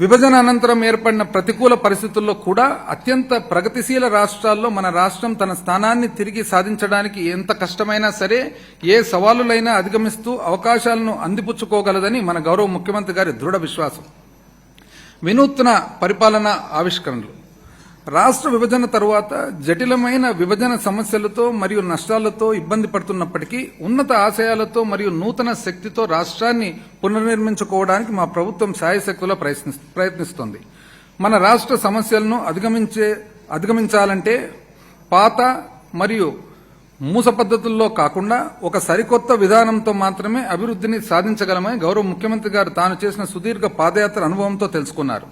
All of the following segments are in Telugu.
విభజన అనంతరం ఏర్పడిన ప్రతికూల పరిస్థితుల్లో కూడా అత్యంత ప్రగతిశీల రాష్ట్రాల్లో మన రాష్ట్రం తన స్థానాన్ని తిరిగి సాధించడానికి ఎంత కష్టమైనా సరే ఏ సవాలులైనా అధిగమిస్తూ అవకాశాలను అందిపుచ్చుకోగలదని మన గౌరవ ముఖ్యమంత్రి గారి దృఢ విశ్వాసం. వినూత్న పరిపాలన ఆవిష్కరణలు. రాష్ట్ర విభజన తరువాత జటిలమైన విభజన సమస్యలతో మరియు నష్టాలతో ఇబ్బంది పడుతున్నప్పటికీ ఉన్నత ఆశయాలతో మరియు నూతన శక్తితో రాష్ట్రాన్ని పునర్నిర్మించుకోవడానికి మా ప్రభుత్వం సాయశక్తులా ప్రయత్నిస్తోంది. మన రాష్ట్ర సమస్యలను అధిగమించే అధిగమించాలంటే పాత మరియు మూస పద్ధతుల్లో కాకుండా ఒక సరికొత్త విధానంతో మాత్రమే అభివృద్ధిని సాధించగలమని గౌరవ ముఖ్యమంత్రి గారు తాను చేసిన సుదీర్ఘ పాదయాత్ర అనుభవంతో తెలుసుకున్నారు.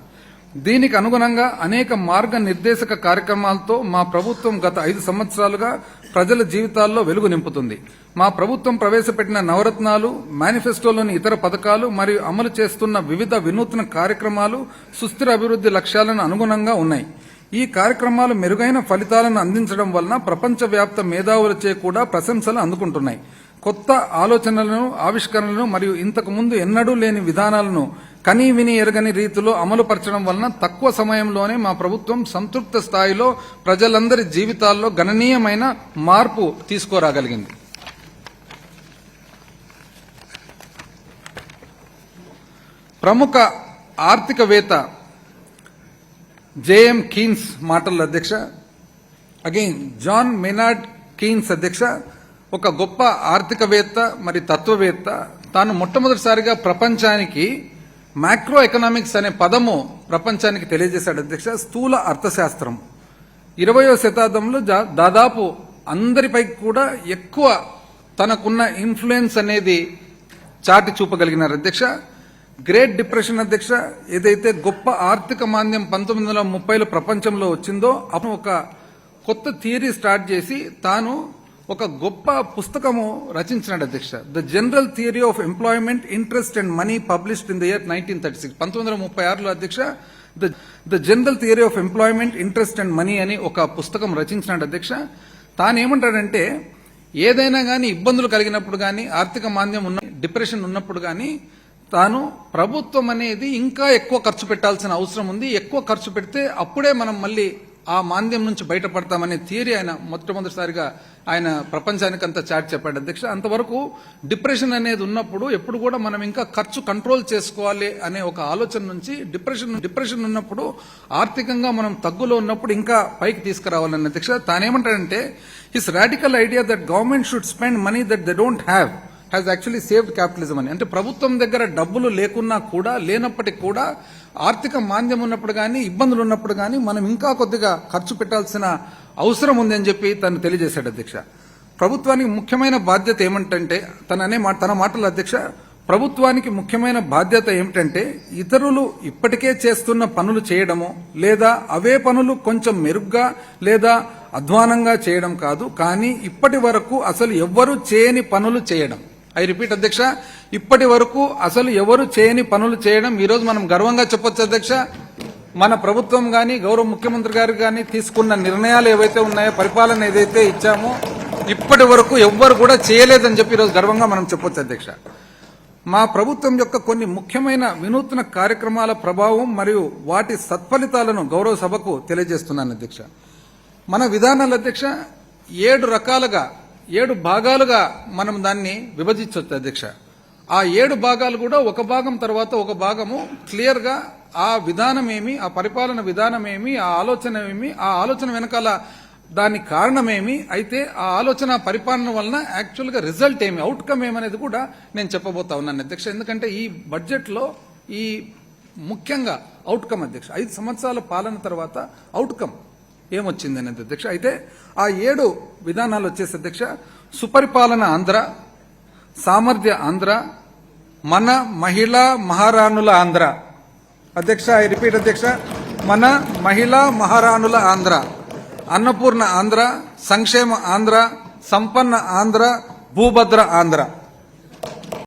దీనికి అనుగుణంగా అనేక మార్గ నిర్దేశక కార్యక్రమాలతో మా ప్రభుత్వం గత ఐదు సంవత్సరాలుగా ప్రజల జీవితాల్లో వెలుగు నింపుతుంది. మా ప్రభుత్వం ప్రవేశపెట్టిన నవరత్నాలు మేనిఫెస్టోలోని ఇతర పథకాలు మరియు అమలు చేస్తున్న వివిధ వినూత్న కార్యక్రమాలు సుస్థిర అభివృద్ధి లక్ష్యాలను అనుగుణంగా ఉన్నాయి. ఈ కార్యక్రమాలు మెరుగైన ఫలితాలను అందించడం వలన ప్రపంచవ్యాప్త మేధావులచే కూడా ప్రశంసలు అందుకుంటున్నాయి. కొత్త ఆలోచనలను ఆవిష్కరణలను మరియు ఇంతకు ముందు ఎన్నడూ లేని విధానాలను కనీ విని ఎరగని రీతిలో అమలుపరచడం వలన తక్కువ సమయంలోనే మా ప్రభుత్వం సంతృప్త స్థాయిలో ప్రజలందరి జీవితాల్లో గణనీయమైన మార్పు తీసుకురాగలిగింది. ప్రముఖ ఆర్థికవేత్త జేఎం కీన్స్ మాటల అధ్యక్ష అగైన్ జాన్ మెనార్డ్ కీన్స్ అధ్యక్ష ఒక గొప్ప ఆర్థికవేత్త మరి తత్వవేత్త. తాను మొట్టమొదటిసారిగా ప్రపంచానికి మ్యాక్రో ఎకనామిక్స్ అనే పదము ప్రపంచానికి తెలియజేశాడు అధ్యక్ష స్థూల అర్థశాస్త్రం. ఇరవయో శతాబ్దంలో దాదాపు అందరిపై కూడా ఎక్కువ తనకున్న ఇన్ఫ్లుయెన్స్ అనేది చాటి చూపగలిగినారు అధ్యక్ష. గ్రేట్ డిప్రెషన్ అధ్యక్ష ఏదైతే గొప్ప ఆర్థిక మాంద్యం పంతొమ్మిది వందల ముప్పైలో ప్రపంచంలో వచ్చిందో అప్పుడు ఒక కొత్త థియరీ స్టార్ట్ చేసి తాను ఒక గొప్ప పుస్తకము రచించినాడు అధ్యక్ష. The general theory of employment interest and money published in the year nineteen thirty six పంతొమ్మిది వందల ముప్పై ఆరులో అధ్యక్ష the the general theory of employment interest and money అని ఒక పుస్తకం రచించినాడు అధ్యక్ష. తాను ఏమంటాడంటే ఏదైనా కానీ ఇబ్బందులు కలిగినప్పుడు కానీ ఆర్థిక మాంద్యం ఉన్న డిప్రెషన్ ఉన్నప్పుడు కానీ తాను ప్రభుత్వం అనేది ఇంకా ఎక్కువ ఖర్చు పెట్టాల్సిన అవసరం ఉంది. ఎక్కువ ఖర్చు పెడితే అప్పుడే మనం మళ్ళీ ఆ మాంద్యం నుంచి బయటపడతామనే థియరీ ఆయన మొట్టమొదటిసారిగా ఆయన ప్రపంచానికి అంతా చాటి చెప్పాడు. అధ్యక్ష అంతవరకు డిప్రెషన్ అనేది ఉన్నప్పుడు ఎప్పుడు కూడా మనం ఇంకా ఖర్చు కంట్రోల్ చేసుకోవాలి అనే ఒక ఆలోచన నుంచి డిప్రెషన్ డిప్రెషన్ ఉన్నప్పుడు ఆర్థికంగా మనం తగ్గులో ఉన్నప్పుడు ఇంకా పైకి తీసుకురావాలని అధ్యక్ష. తానేమంటాడంటే his radical idea that government should spend money that they don't have. Has actually saved capitalism అని. అంటే ప్రభుత్వం దగ్గర డబ్బులు లేకున్నా కూడా లేనప్పటికీ కూడా ఆర్థిక మాంద్యం ఉన్నప్పుడు కానీ ఇబ్బందులు ఉన్నప్పుడు కానీ మనం ఇంకా కొద్దిగా ఖర్చు పెట్టాల్సిన అవసరం ఉంది అని చెప్పి తను తెలియజేశాడు అధ్యక్ష. ప్రభుత్వానికి ముఖ్యమైన బాధ్యత ఏమంటంటే తన అనే తన మాటల అధ్యక్ష ప్రభుత్వానికి ముఖ్యమైన బాధ్యత ఏమిటంటే ఇతరులు ఇప్పటికే చేస్తున్న పనులు చేయడము లేదా అవే పనులు కొంచెం మెరుగ్గా లేదా అధ్వానంగా చేయడం కాదు కానీ ఇప్పటి వరకు అసలు ఎవ్వరూ చేయని పనులు చేయడం. ఐ రిపీట్ అధ్యక్ష ఇప్పటి వరకు అసలు ఎవరు చేయని పనులు చేయడం ఈరోజు మనం గర్వంగా చెప్పొచ్చు అధ్యక్ష. మన ప్రభుత్వం కానీ గౌరవ ముఖ్యమంత్రి గారు కానీ తీసుకున్న నిర్ణయాలు ఏవైతే ఉన్నాయో పరిపాలన ఏదైతే ఇచ్చామో ఇప్పటి వరకు ఎవ్వరు కూడా చేయలేదని చెప్పి ఈరోజు గర్వంగా మనం చెప్పొచ్చు అధ్యక్ష. మా ప్రభుత్వం యొక్క కొన్ని ముఖ్యమైన వినూత్న కార్యక్రమాల ప్రభావం మరియు వాటి సత్ఫలితాలను గౌరవ సభకు తెలియజేస్తున్నాను అధ్యక్ష. మన విధానాలు అధ్యక్ష ఏడు రకాలుగా ఏడు భాగాలుగా మనం దాన్ని విభజించవచ్చు అధ్యక్ష. ఆ ఏడు భాగాలు కూడా ఒక భాగం తర్వాత ఒక భాగము క్లియర్గా ఆ విధానం ఏమి ఆ పరిపాలన విధానం ఏమి ఆ ఆలోచన ఏమి ఆ ఆలోచన వెనకాల దాని కారణమేమి అయితే ఆ ఆలోచన పరిపాలన వలన యాక్చువల్గా రిజల్ట్ ఏమి అవుట్కమ్ ఏమనేది కూడా నేను చెప్పబోతా ఉన్నాను అధ్యక్ష. ఎందుకంటే ఈ బడ్జెట్లో ఈ ముఖ్యంగా అవుట్కమ్ అధ్యక్ష. ఐదు సంవత్సరాల పాలన తర్వాత అవుట్కమ్ ఏమొచ్చింది అనేది అధ్యక్ష? అయితే ఆ ఏడు విధానాలు వచ్చేసి అధ్యక్ష సుపరిపాలన ఆంధ్ర సామర్థ్య ఆంధ్ర మన మహిళా మహారాణుల ఆంధ్ర. అధ్యక్ష ఐ రిపీట్ అధ్యక్ష మన మహిళా మహారాణుల ఆంధ్ర అన్నపూర్ణ ఆంధ్ర సంక్షేమ ఆంధ్ర సంపన్న ఆంధ్ర భూభద్ర ఆంధ్ర.